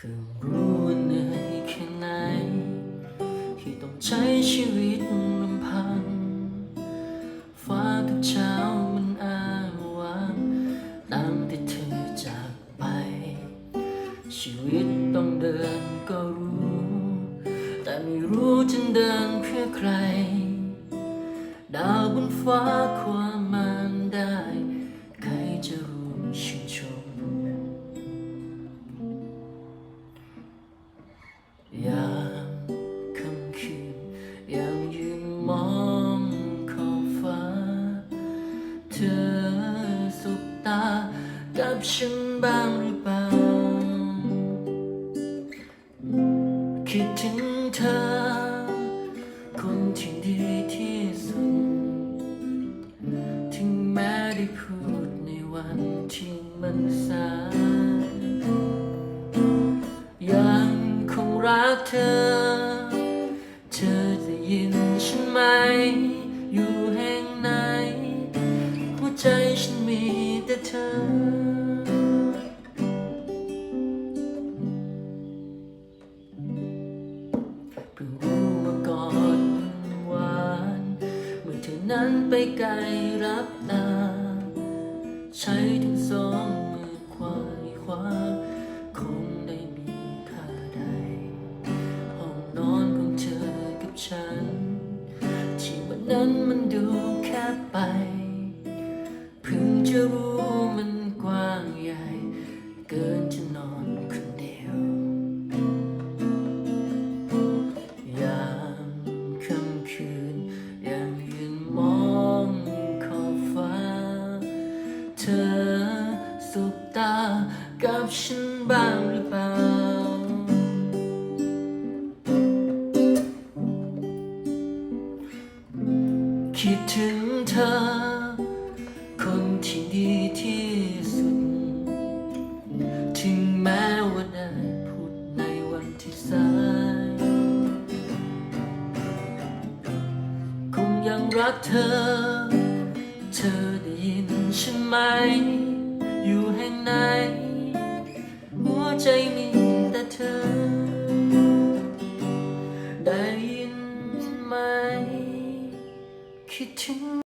เพิ่งรู้ว่าเหนื่อยแค่ไหน ที่ต้องใช้ชีวิตลำพัง ฟ้าทุกเช้ามันอ้างว้างตั้งแต่เธอจากไป ชีวิตต้องเดินก็รู้ แต่ไม่รู้จะเดินเพื่อใคร ยามค่ำคืนยังยืนมองขอบฟ้า เธอสุบตากับฉันบ้างหรือเปล่า คิดถึงเธอ คนที่ดีที่สุด ถึงแม้ได้พูดในวันที่มันสาย รักเธอ เธอจะยินฉันไหม อยู่แห่งไหนหัวใจฉันมีแต่เธอเพิ่งรู้ว่ากอนหวานเมื่อเธอนั้นไปไกลรับตา ใช้ทั้งสอง นั้นมันดูแคบไป เพิ่งจะรู้มันกว้างใหญ่ เกินจะนอนคนเดียว ยามค่ำคืนยังยืนมองขอบฟ้า เธอสุบตากับฉันบ้างหรือเปล่า คิดถึงเธอ คนที่ดีที่สุด ถึงแม้ว่าได้พูดในวันที่สาย คงยังรักเธอ เธอได้ยินใช่ไหม อยู่แห่งไหน หัวใจมีแต่เธอ ได้ You too.